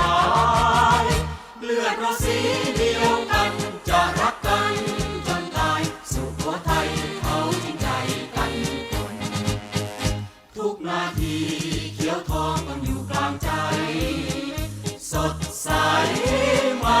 ลาย เลือดเราสีเดียวกันจะรักกันจนตายสุโขทัยเขาจริงใจกันคนทุกนาทีเขียวทองต้องอยู่กลางใจ สดใสไม่